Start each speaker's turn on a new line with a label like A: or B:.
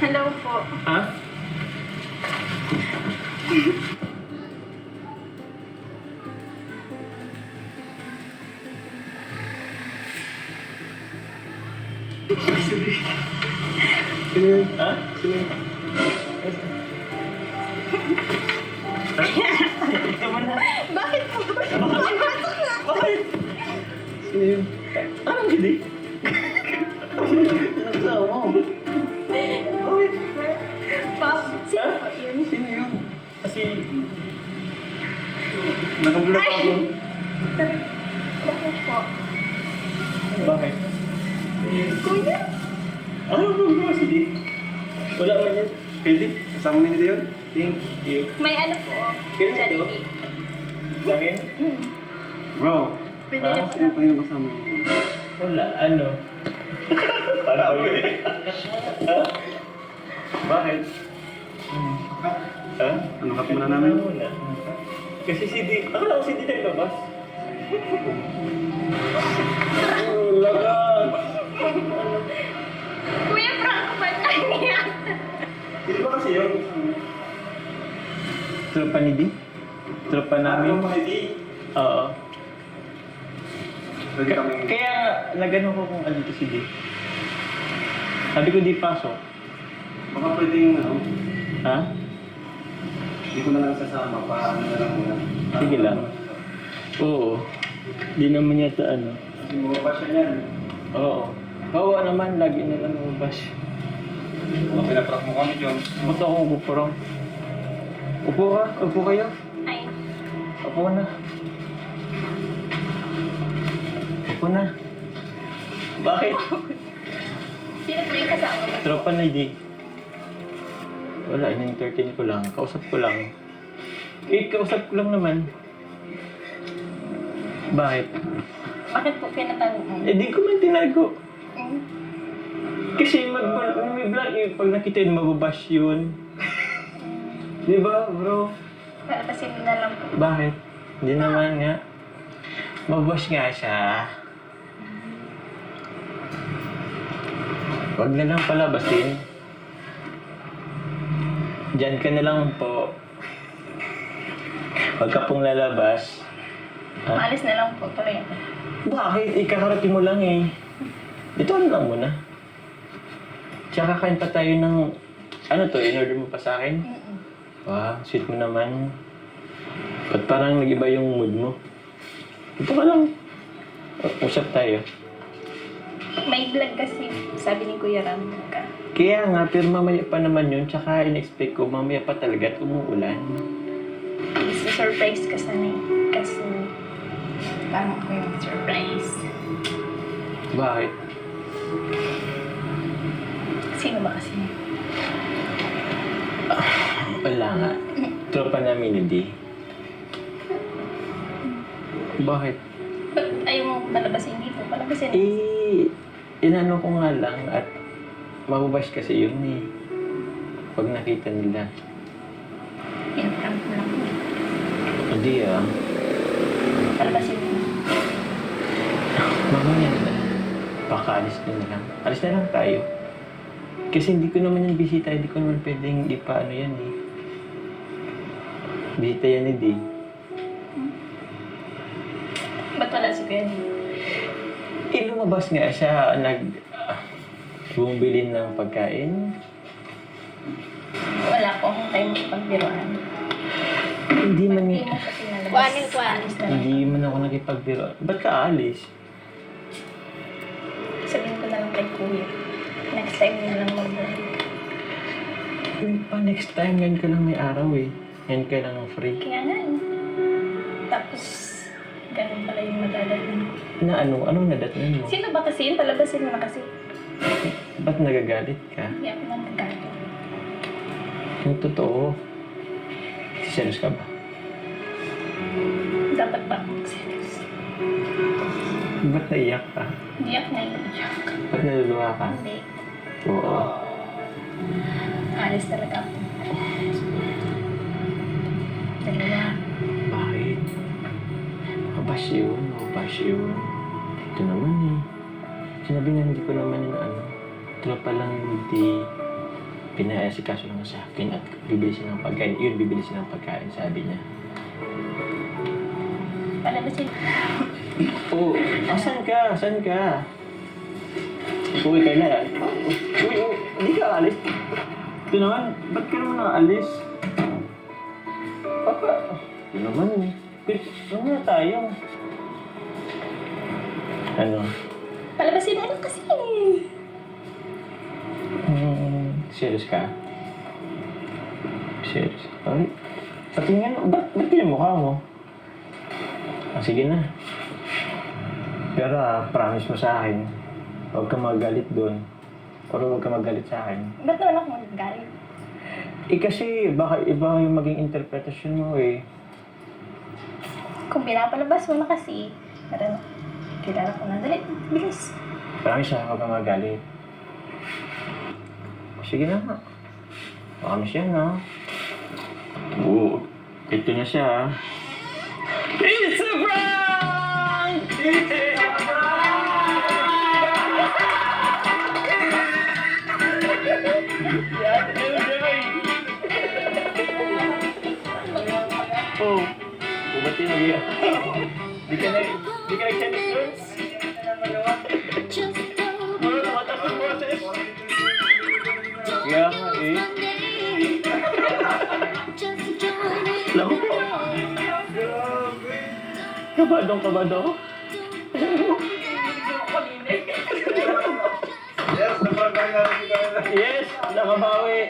A: Hello po.
B: Ha? Sino yun? Ha? Sino yun?
A: Bakit po? Pumasok na.
B: Bakit? Sino yun? Anong hindi? Nagsawa mo. Kasi... Nakablok ako.
A: Bakit po?
B: Bakit?
A: Kuya?
B: Ano ba ba si Di? Wala man yan. Pwede? Kasama nila yun? Thank you.
A: May ano po.
B: Kailan ito?
A: Jollibee.
B: Sa akin?
C: Bro,
A: Pwede na po
C: sino
A: na.
C: kasama mo?
B: Wala. Ano? Para ako yun. Ha? Bakit? Ha?
C: Ano ka muna namin?
B: Ano muna? Kasi si Di... Akala ko si Di na ilabas. Wala ka.
A: Kuya Franco ba niya?
B: Hindi ba kasi yun? Tropa ni Di? Tropa namin?
C: Tropa ni Di?
B: Oo.
C: Kami...
B: Kaya nagano ko kung andito si Di. Sabi ko di pasok.
C: Baka pwede yung ano,
B: Ha?
C: Hindi ko na lang sasama pa ano na lang muna.
B: Sige lang. Oo. Di naman yata ano.
C: Kasi pa siya yan.
B: Oo. Kawa naman, lagi na lang lumabas.
C: Mga pinaprock mo kami, John.
B: Ba't akong kupurong? Upo ka? Upo kayo?
A: Ay.
B: Upo na. Upo na. Bakit?
A: Sino po yung kasama mo?
B: Tropa na di. Wala, in-entertain ko lang. Kausap ko lang. Eh, kausap ko lang naman. Bakit?
A: Bakit po pinatanong mo?
B: Eh, di ko man tinago.
A: Hmm.
B: Kasi mag may vlog eh, pag nakita yun, mababash yun. Di ba, bro?
A: Pero kasi na lang po.
B: Bakit? Hindi naman nga. Mababash nga siya. Huwag na lang palabasin. Diyan ka na lang po. Huwag ka pong lalabas.
A: Maalis na lang po tuloy ako.
B: Bakit? Ikakarating mo lang eh. Dito ano lang muna. Tsaka kain pa tayo ng... Ano to? In-order mo pa sa akin?
A: Mm-mm.
B: Wow, sweet mo naman. Ba't parang nag-iba yung mood mo? Ito ka lang. Usap tayo.
A: May vlog kasi, sabi ni Kuya Ram ka.
B: Kaya nga, pero mamaya pa naman yun. Tsaka in-expect ko, mamaya pa talaga at umuulan.
A: Gusto surprise ka sana eh. Kasi, parang ako yung surprise.
B: Bakit?
A: Sino ba kasi?
B: Wala nga. Tropa namin ni Di. Bakit?
A: Ba't ayaw mo palabasin dito? Palabasin.
B: Eh, inano ko nga lang at mababash kasi yun eh. Pag nakita nila.
A: In-prank mo lang.
B: Hindi ah.
A: Palabasin mo.
B: Mamaya na. Baka alis ka na lang. Alis na lang tayo. Kasi hindi ko naman yung bisita, hindi ko naman pwedeng ipaano yan eh. Bisita yan ni Di.
A: Ba't wala si Kuya?
B: Eh, lumabas nga siya, nag... Uh, bumili ng pagkain.
A: Wala po akong time pagbiruan.
B: Hindi man.
A: Alis na lang.
B: hindi man ako nakipagbiro. Ba't ka aalis?
A: Sabihin ko na lang kay Kuya. Next time na lang.
B: Eh, pa next time, ngayon ka lang may araw eh. Ngayon ka lang free.
A: Kaya nga eh. Tapos, ganun pala yung madadalhin ko.
B: Na ano? Anong nadatnan mo?
A: Sino ba kasi yun? Palabasin mo na kasi.
B: Ba't nagagalit ka?
A: Hindi ako nagkakaroon.
B: Yung totoo. Serious ka ba?
A: Dapat ba? Serious.
B: Ba't naiyak ka?
A: Hindi ako naiiyak.
B: Ba't naluluha ka?
A: Hindi.
B: Oo.
A: Alis talaga ako.
B: Yun, makabash yun. Ito naman eh. Sinabi nga hindi ko naman yun ano. Tropa lang hindi pinaasikaso lang sa akin at bibili siya ng pagkain. Yun, bibili siya ng pagkain, sabi niya.
A: Palabasin.
B: Oo, oh, asan ka? Asan ka? Uwi ka na. Uy, uy, hindi ka alis. Ito naman, ba't ka naman nakaalis? Papa, ito naman eh. Ano na tayo? Ano?
A: Palabasin mo lang kasi.
B: Hmm, serious ka? Serious? Ay, patingin, ba't, ba't yung mukha mo? Ah, sige na. Pero ah, promise mo sa akin, huwag ka magalit doon. Or huwag ka magalit sa akin.
A: Ba't naman ako magagalit?
B: Eh kasi, baka iba yung maging interpretation mo eh.
A: Kung pinapalabas mo na kasi, meron kilala ko na. Dali, bilis.
B: Promise ah, huwag ka magalit. Sige na nga. Promise yan ha. Oo. Ito na siya ah. It's a prank! It's a prank! Oh, bumati na niya. Di ka na, di ka na? Kaya nga eh. Alam mo po. Kabadong kabado. Yes, nakabawi.